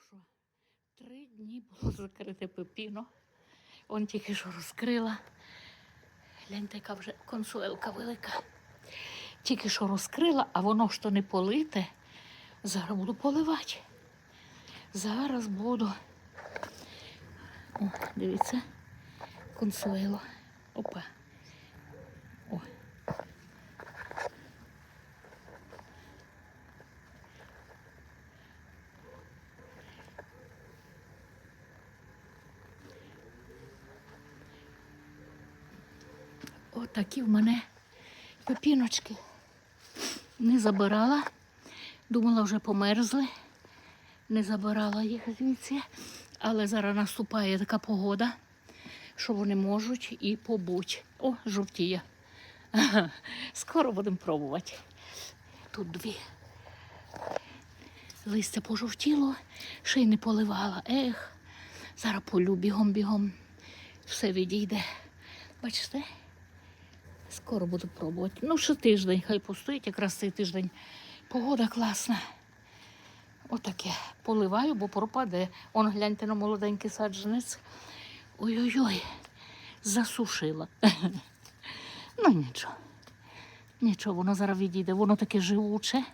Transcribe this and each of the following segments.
Що, три дні було закрите пепіно. Он тільки що розкрила. Гляньте, яка вже консуелка велика. Тільки що розкрила, а воно то не полите. Зараз буду поливати. Зараз буду. О, дивіться, консуело. Опа. Отакі в мене пепіночки. Не забирала. Думала, вже померзли. Не забирала їх звідси. Але зараз наступає така погода, що вони можуть і побуть. О, жовтіє. Скоро будемо пробувати. Тут дві. Листя пожовтіло, ще й не поливала. Ех, зараз полю бігом-бігом. Все відійде. Бачите? Скоро буду пробувати. Ну, ще тиждень, хай постоїть, якраз цей тиждень. Погода класна. Отаке. Поливаю, бо пропаде. Он гляньте на молоденький саджанець. Ой-ой-ой, засушила. ну нічого. Нічого, воно зараз відійде, воно таке живуче.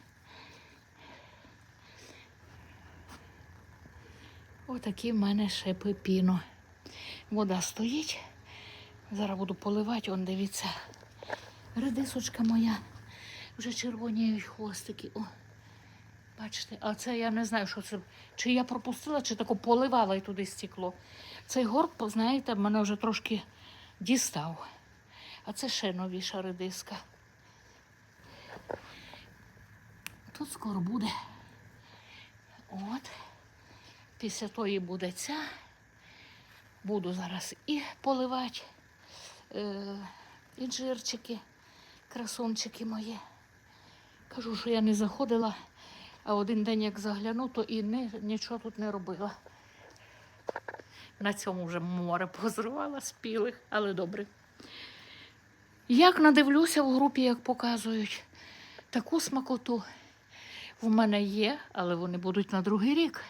Отакі в мене ще пепіно. Вода стоїть. Зараз буду поливати, он дивіться. Редисочка моя. Вже червоніють хвостики. О, бачите, а це я не знаю, що це. Чи я пропустила, чи тако поливала і туди стекло. Цей горб, знаєте, мене вже трошки дістав. А це ще новіша редиска. Тут скоро буде. От. Після тої буде ця. Буду зараз і поливати інжирчики, красунчики мої. Кажу, що я не заходила, а один день як загляну, то і не, нічого тут не робила. На цьому вже море позривала спілих, але добре. Як надивлюся в групі, як показують, таку смакоту в мене є, але вони будуть на другий рік.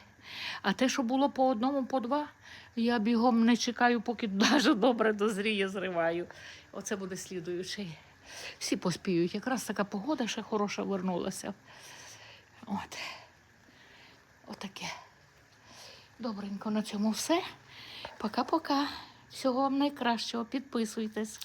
А те, що було по одному, по два, я бігом не чекаю, поки дуже добре дозріє, зриваю. Оце буде слідуючий. Всі поспіють. Якраз така погода ще хороша вернулася. От. Отаке. Добренько на цьому все. Пока-пока. Всього вам найкращого. Підписуйтесь.